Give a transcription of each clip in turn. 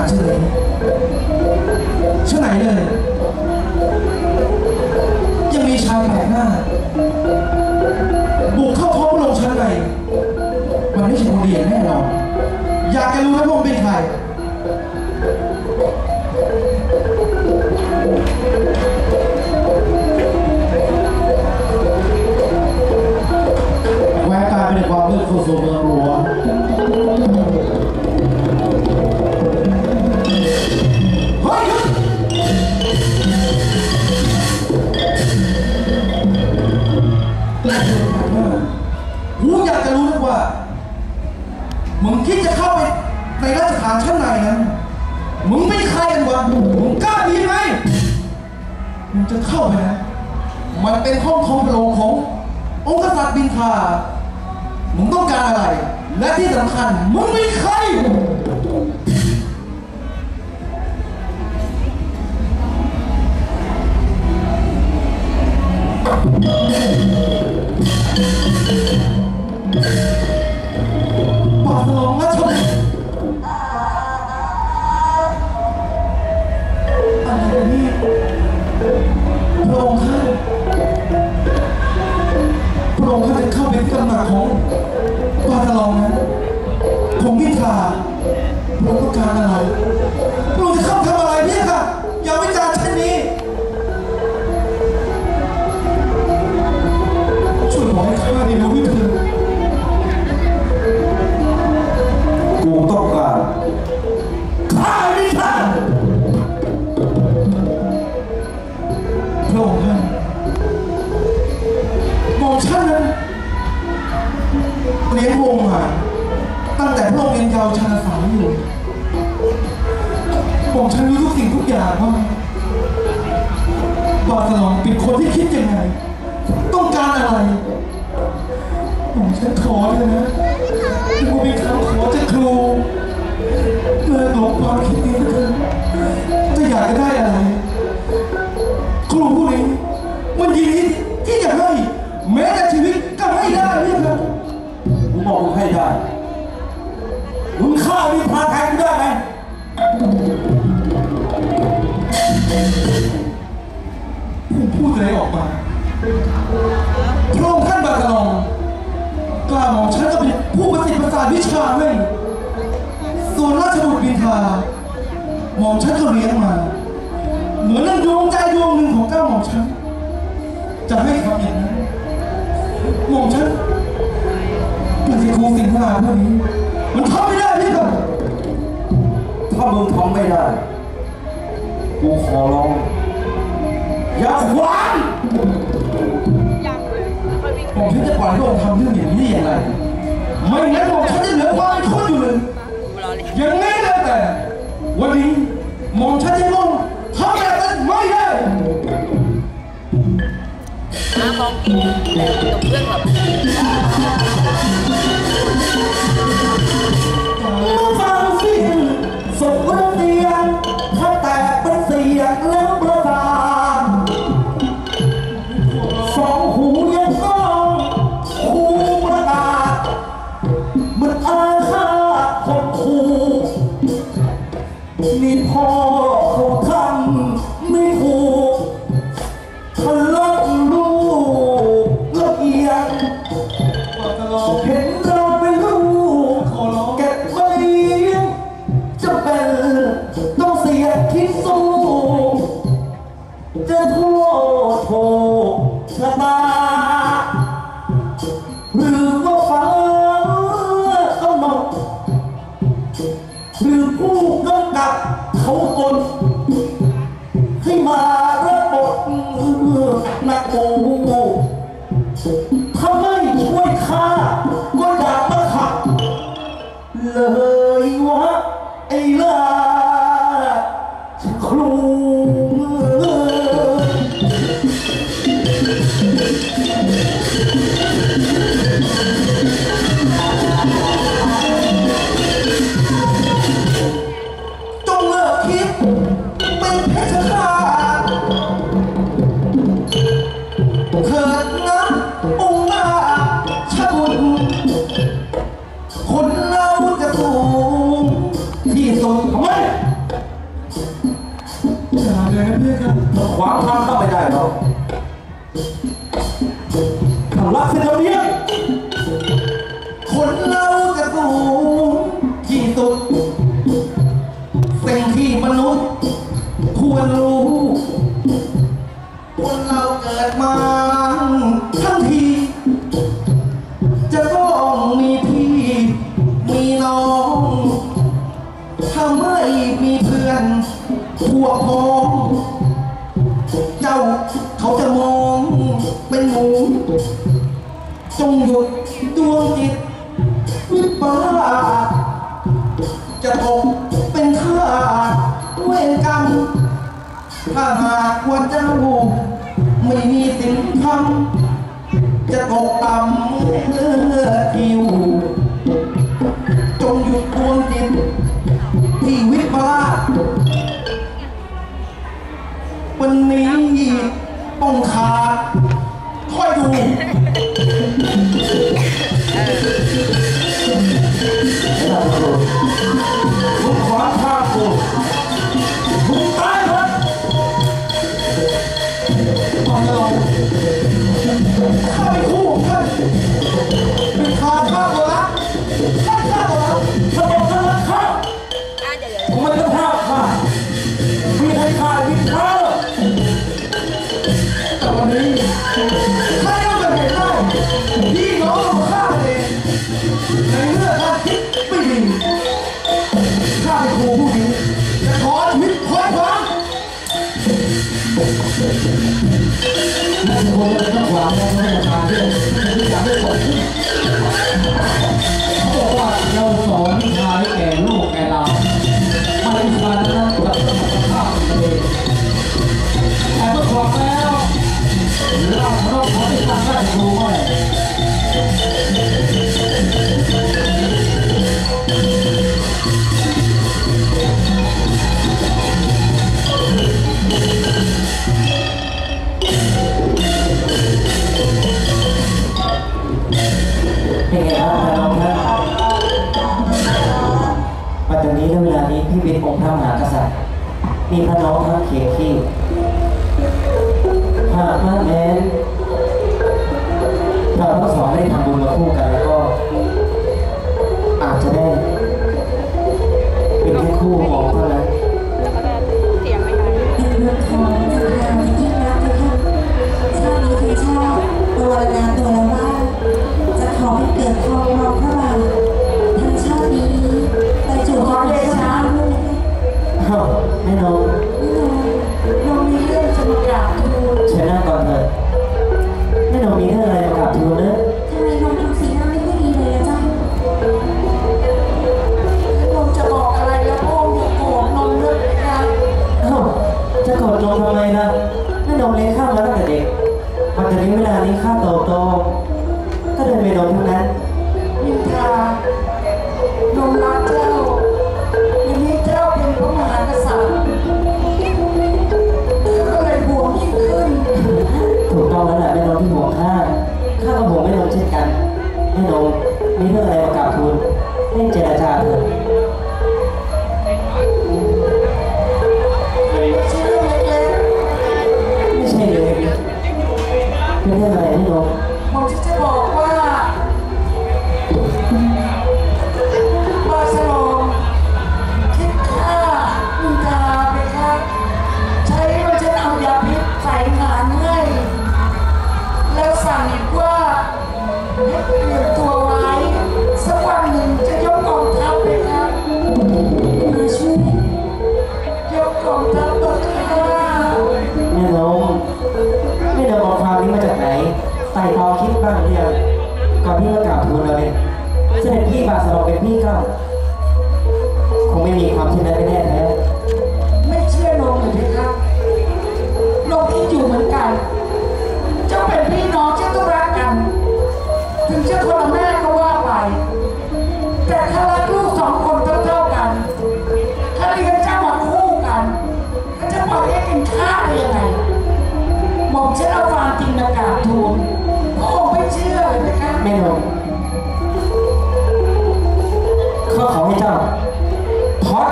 านเฉยเฉยไหนเลย ยังมีชายแปลกหน้า บุกเข้าท้องพรงชั้นในมันไม่ใช่คนเดียวแน่นอน อยากจะรู้นะว่ามันเป็นใคร นักว่ามึงคิดจะเข้าไปในราชฐานชั้นในนั้นมึงไม่ใครกันวะมึงกล้าดีไหมมึงจะเข้าไปนะ มันเป็นห้องทองโปรงขององค์กษัตริย์บินทามึงต้องการอะไร และที่สำคัญมึงไม่ใคร ลี้ยงวงมาตั้งแต่พระองค์ยังเยาวชาสาวอยู่หม่อมฉันรู้ทุกสิ่งทุกอย่างว่าบาสลองเป็นคนที่คิดยังไง ต้องการอะไรหม่อมฉันขอเลยนะที่ว่าเป็นคำขอจากครูเลิกหลงความคิดนี้เถอะจะอยากจะได้อะไร ครูผู้นี้ มันยินดีที่จะให้แม้แต่ชีวิต สิทธิ์ประสาทวิชาให้ส่วนราชบุตรบินทาหมอมฉันก็เลี้ยงมา เหมือนนั่นดวงใจดวงหนึ่งของเก้าหมอมฉัน จะให้ทำอย่างนั้นหมอมฉันเป็นครูสิงหาพวกนี้ มันทำไม่ได้พี่ครับถ้ามึงทำไม่ได้ กูขอร้องอย่าขวาง องกินกับเพื่อนแบบ เห็นเราเป็นลูกเก็บไว้เลี้ยงจะเป็นต้องเสียคิดสู้จะโทษโทษชะตาหรือว่าฟ้ากำหนดหรือผู้กำกับเขาตนให้มารับบทนักโม เมาซิเนียคนเราจะสูงที่สุดสิ่งที่มนุษย์ควรรู้ คนเราเกิดมาทั้งที จะต้องมีพี่ มีน้อง ถ้าไม่มีเพื่อนพวกพ้องเจ้าเขาจะมอง จงหยุดดวงจิตวิบากจะตกเป็นทาาเวรกรรมถ้าหากว่าเจ้าไม่มีสินธรำจะตกต่ำเพื่อทิว มือข้างขวาแาทที่างได้บอกว่าเราสอนให้แก่ลูกแก่เรามาในสมาธินั้สมรแต่เอควแล้วเราเรอติดตห้ดูาเก่าโตก็เดินไปนมเท่านั้นนินทานมรักเจ้าวันนี้เจ้าเป็นพระมหากษัตริย์ก็เลยห่วงยิ่งขึ้นถูกต้องแล้วแหละไม่นมที่ห่วงข้าข้าก็ห่วงไม่นมเช่นกันไม่นมมีเพื่ออะไรมากราบทูลให้เจรจาเถอะ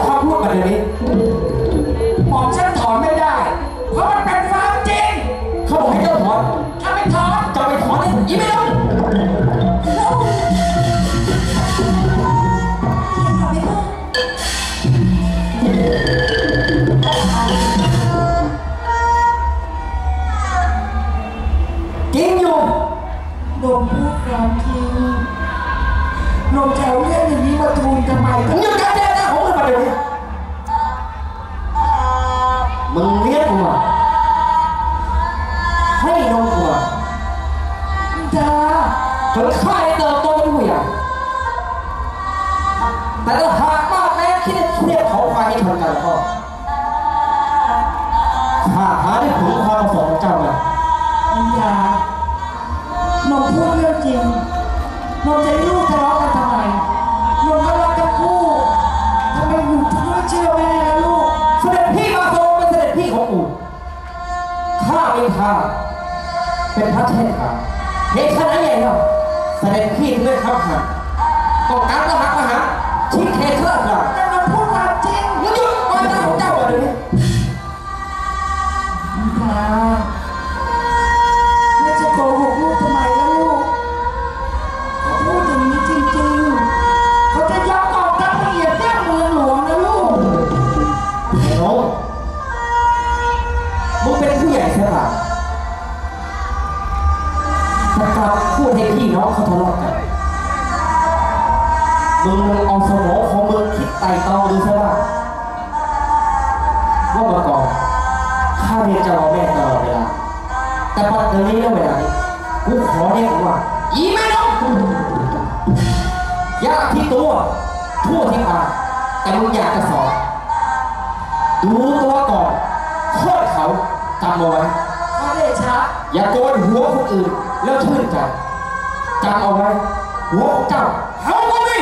ถอนพูดมาเดี๋ยวนี้บอกฉันถอนไม่ได้ เพราะมันเป็นความจริง เขาบอกให้เจ้าถอนถ้าไม่ถอนจะไปถอนยี่อีไม่ลงจริงอยู่ลงพูดความจริงลงแถวเรื่องอย่างนี้มาทูลทำไมหยุดกัน มึงเลี้ยงกูมาให้นมกูมาจ้าจนข้าได้เติบโตเป็นผู้ใหญ่แต่ถ้าหากว่าแม้คิดจะเทียบเขาควายให้ทันกันแล้วก็ข้าหาได้ผล เป็นพระเทพข้าเหตุขนาดใหญ่เนาะเสด็จพี่ถึงได้ขับหันต้องการก็หักมาหา กลับพูดให้พี่น้องเขาทะเลาะกันมึงเอาสมองของมึงคิดไต่ตองดูใช่ปะว่าเมื่อก่อนข้าเรียนเจ้าแม่ตลอดเวลาแต่ปัจจุบันนี้แล้วเวลานี้กูขอเรียกว่าอีแม่น้องยากที่ตัวทั่วที่ปากแต่มึงอยากจะสอนดูตัวก่อนโคตรเขาจำเอาไว้พระเดชะอย่าโกนหัวคนอื่นแล้วชื่นใจ จำเอาไว้หัวของเจ้าเอาก็มี